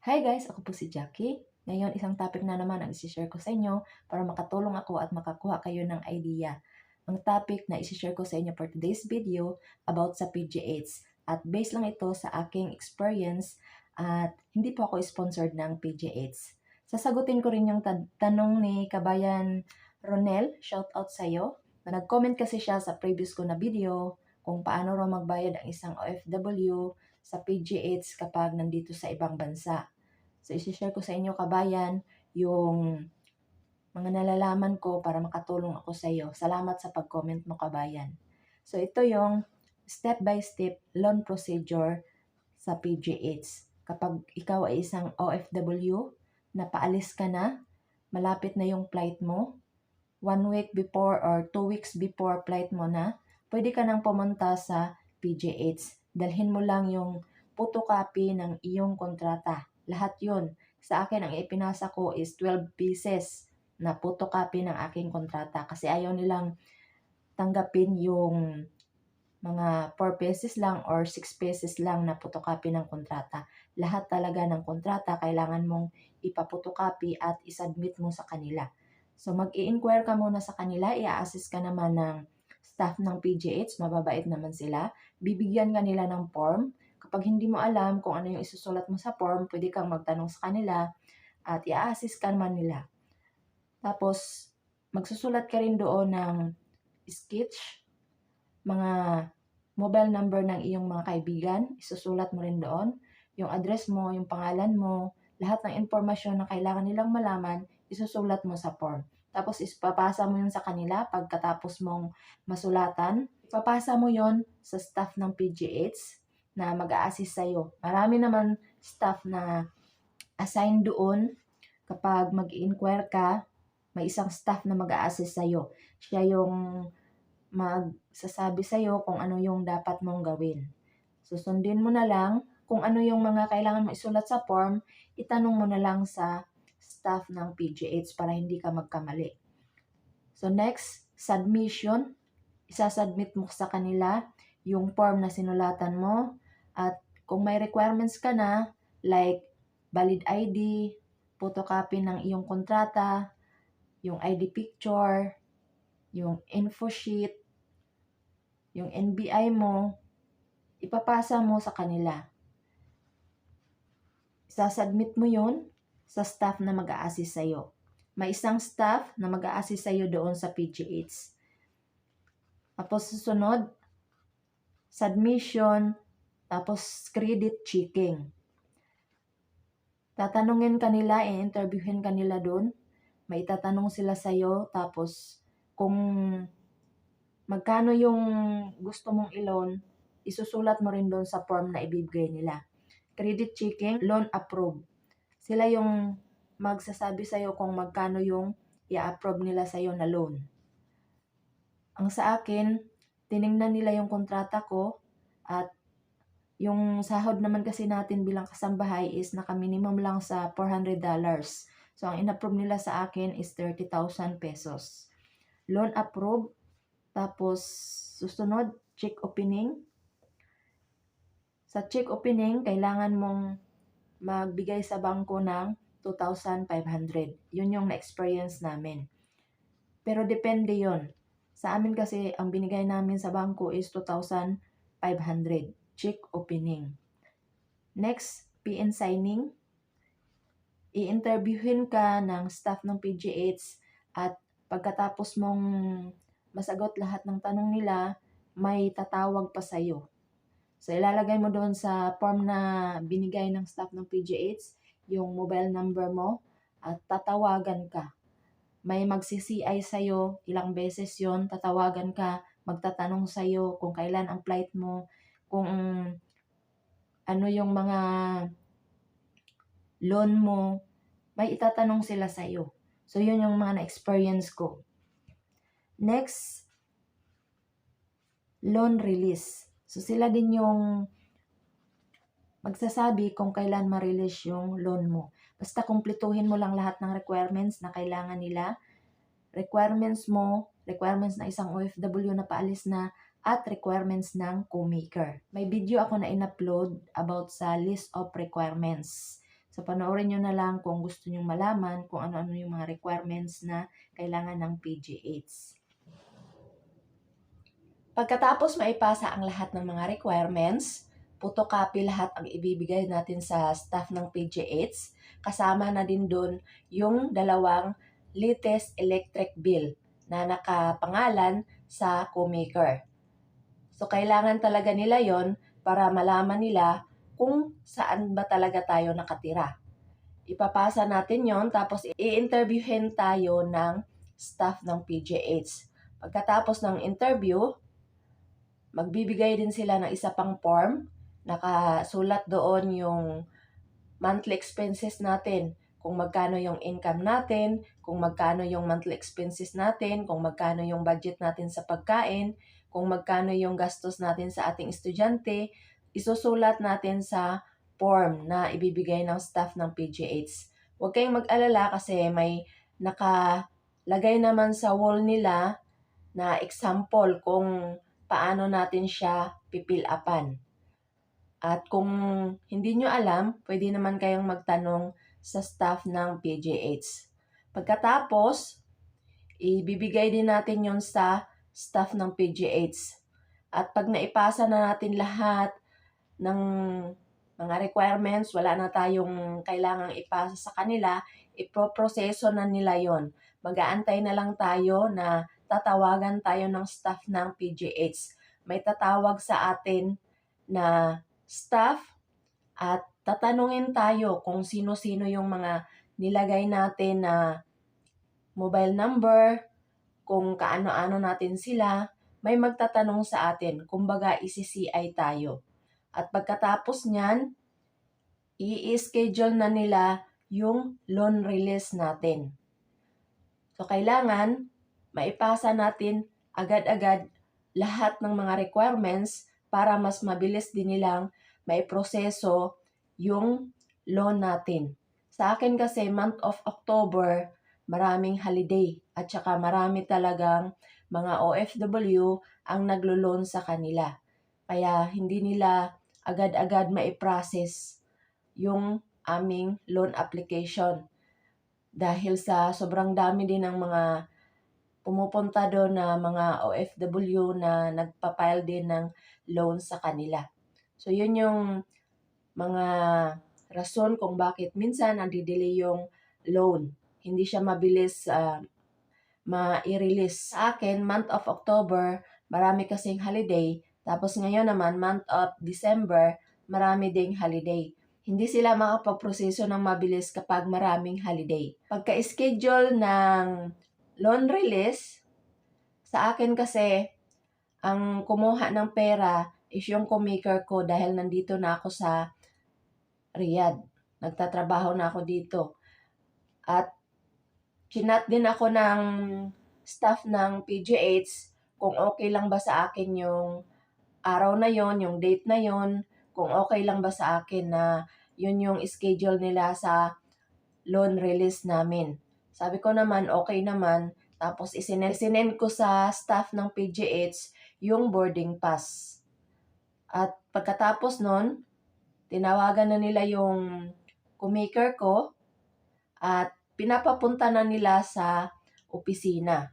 Hi guys, ako po si Jackie. Ngayon, isang topic na naman ang isi-share ko sa inyo para makatulong ako at makakuha kayo ng idea. Ang topic na isi-share ko sa inyo for today's video about sa PGH. At based lang ito sa aking experience at hindi po ako sponsored ng PGH. Sasagutin ko rin yung tan- tanong ni Kabayan Ronel, shout out sa iyo. Na nag-comment kasi siya sa previous ko na video kung paano raw magbayad ang isang OFW sa PGH kapag nandito sa ibang bansa. So, isi-share ko sa inyo kabayan yung mga nalalaman ko para makatulong ako sa iyo. Salamat sa pag-comment mo kabayan. So, ito yung step-by-step loan procedure sa PGH. Kapag ikaw ay isang OFW, na paalis ka na, malapit na yung flight mo, one week before or two weeks before flight mo na, pwede ka nang pumunta sa PGH. Dalhin mo lang yung photocopy ng iyong kontrata. Lahat yun. Sa akin, ang ipinasa ko is 12 pieces na photocopy ng aking kontrata kasi ayaw nilang tanggapin yung mga 4 pesos lang or 6 pesos lang na photocopy ng kontrata. Lahat talaga ng kontrata kailangan mong ipapotocopy at isubmit mo sa kanila. So mag-i-inquire ka muna sa kanila, i-assist ka naman ng staff ng PGH, mababait naman sila. Bibigyan ka nila ng form. Kapag hindi mo alam kung ano yung isusulat mo sa form, pwede kang magtanong sa kanila at i-assist ka naman nila. Tapos, magsusulat ka rin doon ng sketch, mga mobile number ng iyong mga kaibigan, isusulat mo rin doon. Yung address mo, yung pangalan mo, lahat ng impormasyon na kailangan nilang malaman, isusulat mo sa form. Tapos ipapasa mo yun sa kanila pagkatapos mong masulatan. Ipapasa mo yon sa staff ng PGH na mag assist sa'yo. Marami naman staff na assign doon kapag mag-inquire ka, may isang staff na mag assist sa'yo. Siya yung magsasabi sa'yo kung ano yung dapat mong gawin. Susundin mo na lang kung ano yung mga kailangan mo isulat sa form, itanong mo na lang sa staff ng PGH para hindi ka magkamali. So next, submission. Isasubmit mo sa kanila yung form na sinulatan mo at kung may requirements ka na like valid ID, photocopy ng iyong kontrata, yung ID picture, yung info sheet, yung NBI mo, ipapasa mo sa kanila. Sasubmit mo yon sa staff na mag a assist sa'yo. May isang staff na mag a assist sa'yo doon sa PGH. Tapos susunod, submission, tapos credit checking. Tatanungin kanila, i-interviewin kanila doon. May itatanong sila sa'yo, tapos kung magkano yung gusto mong i-loan, isusulat mo rin doon sa form na ibibigay nila. Credit checking, loan approve. Sila yung magsasabi sa'yo kung magkano yung i-approve nila sa'yo na loan. Ang sa akin, tiningnan nila yung kontrata ko at yung sahod naman kasi natin bilang kasambahay is naka-minimum lang sa $400. So, ang in-approve nila sa akin is 30,000 pesos. Loan approve. Tapos, susunod, check opening. Sa check opening, kailangan mong magbigay sa bangko ng 2,500. Yun yung na-experience namin. Pero depende yon. Sa amin kasi, ang binigay namin sa bangko is 2,500. Check opening. Next, PN signing. I-interviewin ka ng staff ng PGH at pagkatapos mong masagot lahat ng tanong nila, may tatawag pa sa'yo. So, ilalagay mo doon sa form na binigay ng staff ng PGH, yung mobile number mo, at tatawagan ka. May magsi-CI sa'yo, ilang beses yon tatawagan ka, magtatanong sa'yo kung kailan ang flight mo, kung ano yung mga loan mo, may itatanong sila sa'yo. So, yun yung mga na-experience ko. Next, loan release. So sila din yung magsasabi kung kailan ma-release yung loan mo. Basta kumpletuhin mo lang lahat ng requirements na kailangan nila. Requirements mo, requirements na isang OFW na paalis na, at requirements ng co-maker. May video ako na in-upload about sa list of requirements. So, panoorin nyo na lang kung gusto nyong malaman kung ano-ano yung mga requirements na kailangan ng PG8s. Pagkatapos maipasa ang lahat ng mga requirements, photocopy lahat ang ibibigay natin sa staff ng PG8s. Kasama na din doon yung dalawang latest electric bill na nakapangalan sa co-maker. So, kailangan talaga nila yon para malaman nila kung saan ba talaga tayo nakatira. Ipapasa natin yon tapos i-interviewin tayo ng staff ng PGH. Pagkatapos ng interview, magbibigay din sila ng isa pang form. Nakasulat doon yung monthly expenses natin, kung magkano yung income natin, kung magkano yung monthly expenses natin, kung magkano yung budget natin sa pagkain, kung magkano yung gastos natin sa ating estudyante, isusulat natin sa form na ibibigay ng staff ng PGH. Huwag kayong mag-alala kasi may nakalagay naman sa wall nila na example kung paano natin siya pipil-apan. At kung hindi nyo alam, pwede naman kayong magtanong sa staff ng PGH. Pagkatapos, ibibigay din natin yon sa staff ng PGH. At pag naipasa na natin lahat ng mga requirements, wala na tayong kailangang ipasa sa kanila, ipoproseso na nila yon. Mag-aantay na lang tayo na tatawagan tayo ng staff ng PGH. May tatawag sa atin na staff at tatanungin tayo kung sino-sino yung mga nilagay natin na mobile number, kung kaano-ano natin sila, may magtatanong sa atin, kumbaga isi-CI tayo. At pagkatapos niyan, i-schedule na nila yung loan release natin. So, kailangan maipasa natin agad-agad lahat ng mga requirements para mas mabilis din nilang maiproseso yung loan natin. Sa akin kasi, month of October, maraming holiday at saka marami talagang mga OFW ang naglo-loan sa kanila. Kaya hindi nila agad-agad maiprocess yung aming loan application. Dahil sa sobrang dami din ng mga pumupunta doon na mga OFW na nagpa-file din ng loan sa kanila. So, yun yung mga rason kung bakit minsan nandi-delay yung loan. Hindi siya mabilis uh, ma-release. Sa akin, month of October, marami kasing holiday. Tapos ngayon naman, month of December, marami ding holiday. Hindi sila makapagproseso ng mabilis kapag maraming holiday. Pagka-schedule ng loan release, sa akin kasi, ang kumuha ng pera is yung co-maker ko dahil nandito na ako sa Riyadh. Nagtatrabaho na ako dito. At chinat din ako ng staff ng PGH kung okay lang ba sa akin yung araw na yon, yung date na yon, kung okay lang ba sa akin na yun yung schedule nila sa loan release namin. Sabi ko naman, okay naman. Tapos isinend ko sa staff ng PGH yung boarding pass. At pagkatapos nun, tinawagan na nila yung kumaker ko at pinapapunta na nila sa opisina.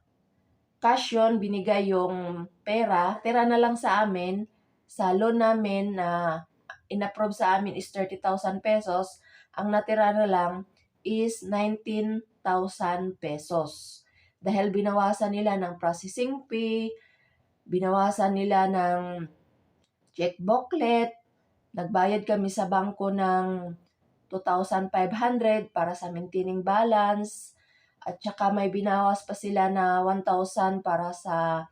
Cash yun, binigay yung pera, tira na lang sa amin, sa loan namin na inapprove sa amin is 30,000 pesos, ang natira na lang is 19,000 pesos. Dahil binawasan nila ng processing fee, binawasan nila ng check booklet, nagbayad kami sa bangko ng 2,500 para sa maintaining balance, at saka may binawas pa sila na 1,000 para sa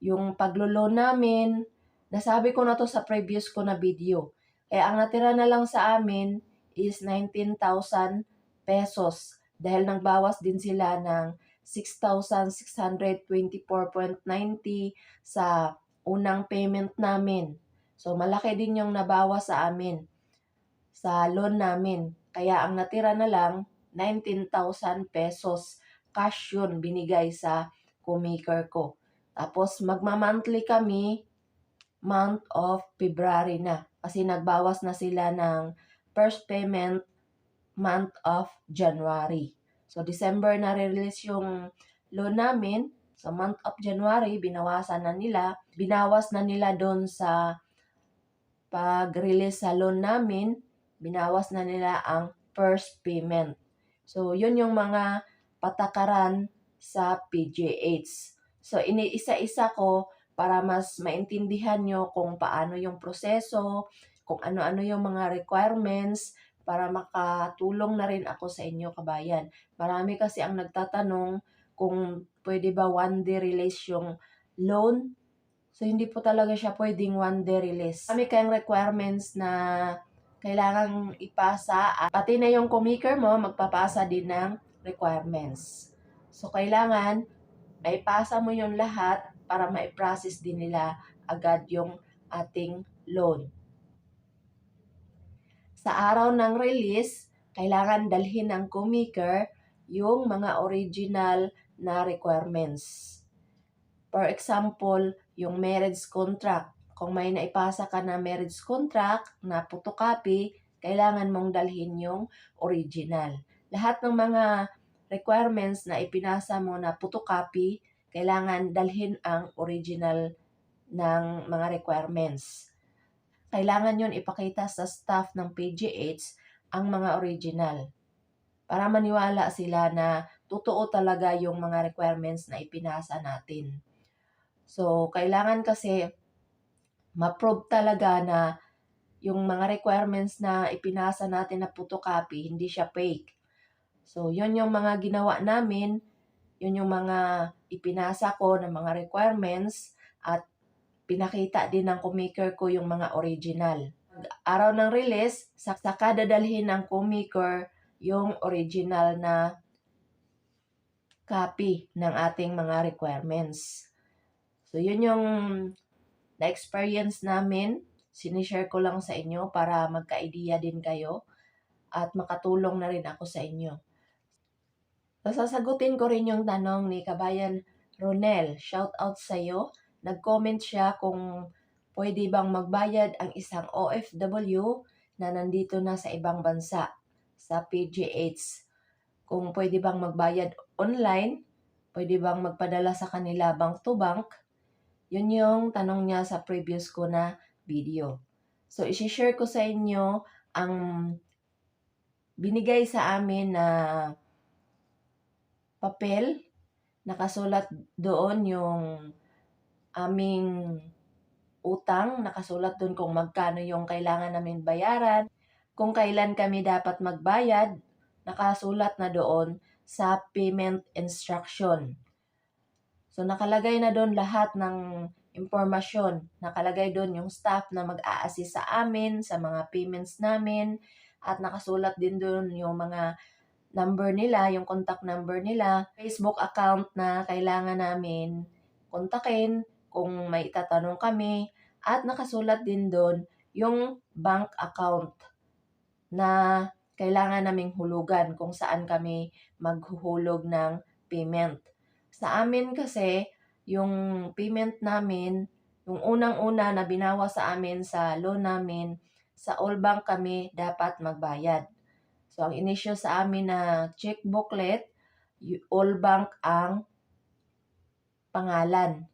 yung paglulo namin. Nasabi ko na to sa previous ko na video. Eh, ang natira na lang sa amin is 19,000 pesos dahil nagbawas din sila ng 6,624.90 sa unang payment namin. So, malaki din yung nabawas sa amin sa loan namin. Kaya ang natira na lang, 19,000 pesos cash yun binigay sa co-maker ko. Tapos magma-monthly kami month of February na kasi nagbawas na sila ng first payment month of January. So, December na release yung loan namin. Sa month of January, binawasan na nila. Binawas na nila doon sa pag-release sa loan namin. Binawas na nila ang first payment. So, yun yung mga patakaran sa PGH. So, iniisa-isa ko para mas maintindihan nyo kung paano yung proseso, kung ano-ano yung mga requirements, para makatulong na rin ako sa inyo kabayan. Marami kasi ang nagtatanong kung pwede ba one day release yung loan. So, hindi po talaga siya pwedeng one day release. Marami kayong requirements na kailangang ipasa at pati na yung kumiker mo magpapasa din ng requirements. So, kailangan maipasa mo yung lahat para ma-process din nila agad yung ating loan. Sa araw ng release, kailangan dalhin ng kumiker yung mga original na requirements. For example, yung marriage contract. Kung may naipasa ka na marriage contract na photocopy, kailangan mong dalhin yung original. Lahat ng mga requirements na ipinasa mo na photocopy, kailangan dalhin ang original ng mga requirements kailangan yun ipakita sa staff ng PGH ang mga original. Para maniwala sila na totoo talaga yung mga requirements na ipinasa natin. So, kailangan kasi ma-prove talaga na yung mga requirements na ipinasa natin na photocopy, hindi siya fake. So, yun yung mga ginawa namin, yun yung mga ipinasa ko ng mga requirements at pinakita din ng kumaker ko yung mga original. Araw ng release, saka dadalhin ng kumaker yung original na copy ng ating mga requirements. So, yun yung na-experience namin. Sinishare ko lang sa inyo para magka-idea din kayo at makatulong na rin ako sa inyo. Sasagutin ko rin yung tanong ni Kabayan Ronel. Shout out sa iyo nag-comment siya kung pwede bang magbayad ang isang OFW na nandito na sa ibang bansa sa PGH. Kung pwede bang magbayad online, pwede bang magpadala sa kanila bank to bank, yun yung tanong niya sa previous ko na video. So, isi-share ko sa inyo ang binigay sa amin na papel. Nakasulat doon yung aming utang, nakasulat doon kung magkano yung kailangan namin bayaran, kung kailan kami dapat magbayad, nakasulat na doon sa payment instruction. So nakalagay na doon lahat ng impormasyon. Nakalagay doon yung staff na mag-a-assist sa amin, sa mga payments namin, at nakasulat din doon yung mga number nila, yung contact number nila, Facebook account na kailangan namin kontakin, kung may itatanong kami at nakasulat din doon yung bank account na kailangan naming hulugan kung saan kami maghuhulog ng payment. Sa amin kasi, yung payment namin, yung unang-una na binawa sa amin sa loan namin, sa all bank kami dapat magbayad. So, ang inisyo sa amin na check booklet, all bank ang pangalan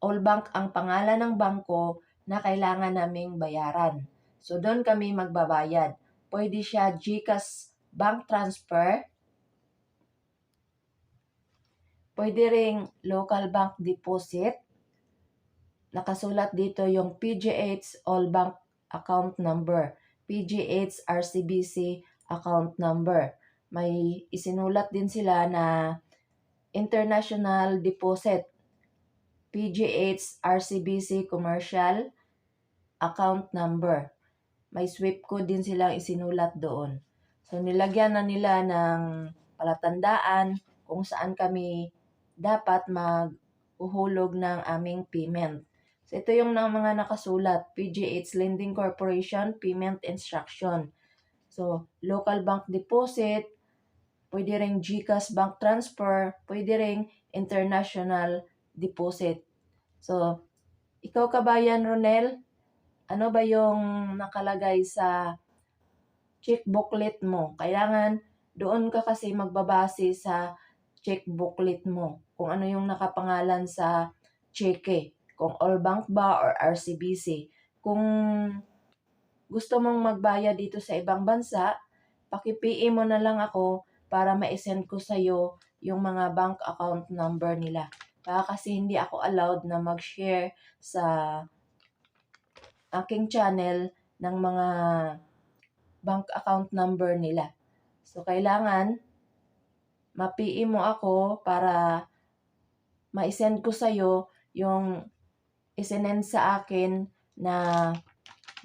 all bank ang pangalan ng bangko na kailangan naming bayaran. So, doon kami magbabayad. Pwede siya GCash bank transfer. Pwede ring local bank deposit. Nakasulat dito yung PGH All Bank account number. PGH RCBC account number. May isinulat din sila na international deposit PGH RCBC Commercial account number. May swift code din silang isinulat doon. So nilagyan na nila ng palatandaan kung saan kami dapat maghuhulog ng aming payment. So ito yung ng mga nakasulat, PGH Lending Corporation Payment Instruction. So local bank deposit, pwede ring GCash bank transfer, pwede ring international deposit. So, ikaw kabayan Ronel, ano ba yung nakalagay sa check booklet mo. Kailangan doon ka kasi magbabase sa check booklet mo. Kung ano yung nakapangalan sa cheque. Kung all bank ba or RCBC. Kung gusto mong magbayad dito sa ibang bansa, paki-PM mo na lang ako para ma-send ko sa'yo yung mga bank account number nila. Baka kasi hindi ako allowed na mag-share sa aking channel ng mga bank account number nila. So, kailangan ma-PM mo ako para ma-send ko sa'yo yung isinend sa akin na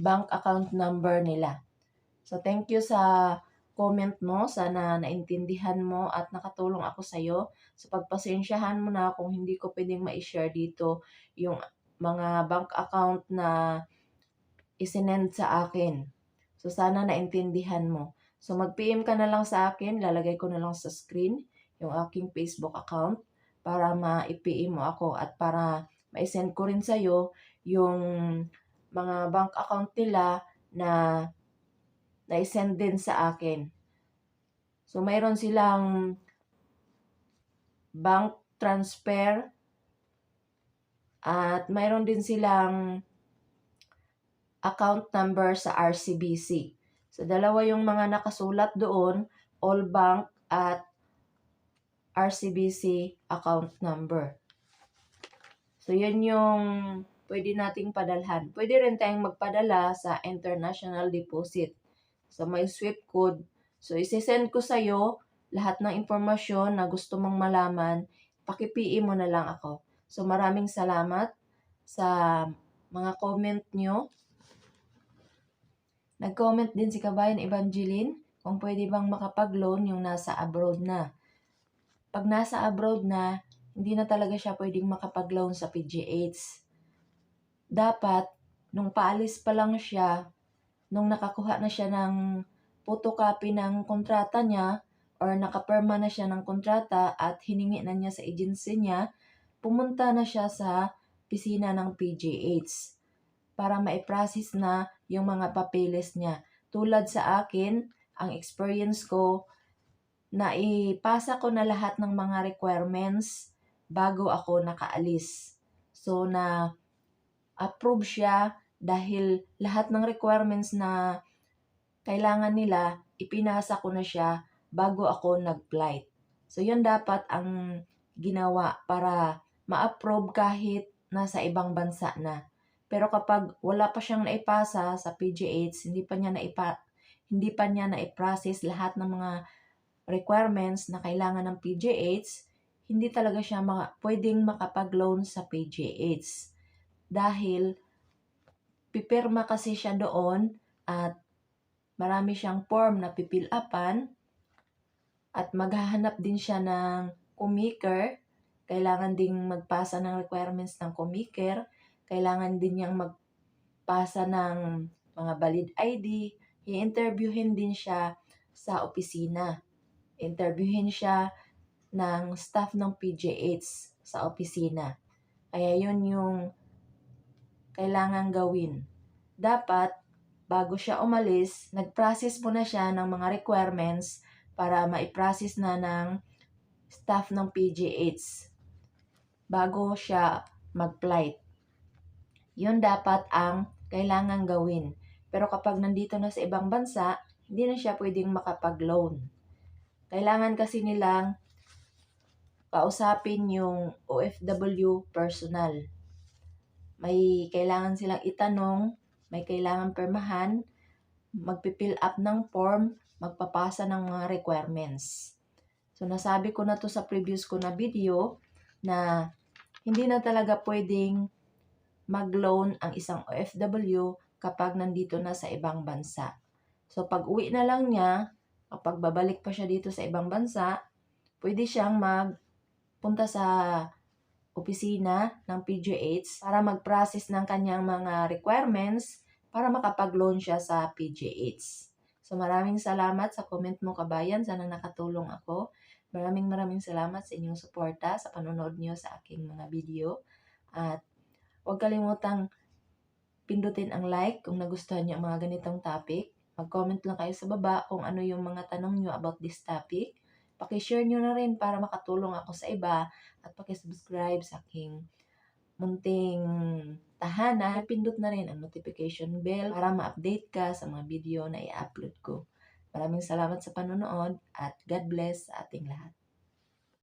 bank account number nila. So, thank you sa comment mo. Sana naintindihan mo at nakatulong ako sa'yo. So, pagpasensyahan mo na kung hindi ko pwedeng ma-share dito yung mga bank account na isinend sa akin. So, sana naintindihan mo. So, mag-PM ka na lang sa akin. Lalagay ko na lang sa screen yung aking Facebook account para ma-PM mo ako at para ma-send ko rin sa'yo yung mga bank account nila na na-send din sa akin. So, mayroon silang bank transfer at mayroon din silang account number sa RCBC. So, dalawa yung mga nakasulat doon, all bank at RCBC account number. So, yun yung pwede nating padalhan. Pwede rin tayong magpadala sa international deposit. So, may SWIFT code. So, isisend ko sa'yo lahat ng impormasyon na gusto mong malaman. Paki-PM mo na lang ako. So, maraming salamat sa mga comment nyo. Nag-comment din si Kabayan Evangeline kung pwede bang makapag-loan yung nasa abroad na. Pag nasa abroad na, hindi na talaga siya pwedeng makapag-loan sa PGH. Dapat, nung paalis pa lang siya, nung nakakuha na siya ng photocopy ng kontrata niya, or nakapirma na siya ng kontrata at hiningi na niya sa agency niya, pumunta na siya sa pisina ng PGH para ma-process na yung mga papeles niya. Tulad sa akin, ang experience ko, na ipasa ko na lahat ng mga requirements bago ako nakaalis. So, na approve siya dahil lahat ng requirements na kailangan nila, ipinasa ko na siya bago ako nag-flight. So, yun dapat ang ginawa para ma-approve kahit nasa ibang bansa na. Pero kapag wala pa siyang naipasa sa PGH, hindi pa niya naipa hindi pa niya na-process lahat ng mga requirements na kailangan ng PGH, hindi talaga siya maka, pwedeng makapag-loan sa PGH. Dahil pipirma kasi siya doon at marami siyang form na pipil upan at maghahanap din siya ng kumiker. Kailangan ding magpasa ng requirements ng kumiker. Kailangan din niyang magpasa ng mga valid ID. I-interviewin din siya sa opisina. Interviewin siya ng staff ng PGH sa opisina. Kaya yun yung kailangan gawin. Dapat, bago siya umalis, nag-process muna siya ng mga requirements para ma-process na ng staff ng PGH bago siya mag-flight. Yun dapat ang kailangan gawin. Pero kapag nandito na sa ibang bansa, hindi na siya pwedeng makapag-loan. Kailangan kasi nilang kausapin yung OFW personal. May kailangan silang itanong, may kailangan permahan, magpipill up ng form, magpapasa ng mga requirements. So nasabi ko na to sa previous ko na video na hindi na talaga pwedeng mag-loan ang isang OFW kapag nandito na sa ibang bansa. So pag uwi na lang niya, kapag babalik pa siya dito sa ibang bansa, pwede siyang magpunta sa opisina ng PGH para mag-process ng kanyang mga requirements para makapag-loan siya sa PGH. So maraming salamat sa comment mo kabayan. Sana nakatulong ako. Maraming maraming salamat sa inyong suporta sa panonood niyo sa aking mga video. At huwag kalimutang pindutin ang like kung nagustuhan niyo ang mga ganitong topic. Mag-comment lang kayo sa baba kung ano yung mga tanong nyo about this topic. Pakishare nyo na rin para makatulong ako sa iba at pakisubscribe sa aking munting tahanan. Pindot na rin ang notification bell para ma-update ka sa mga video na i-upload ko. Maraming salamat sa panonood at God bless sa ating lahat.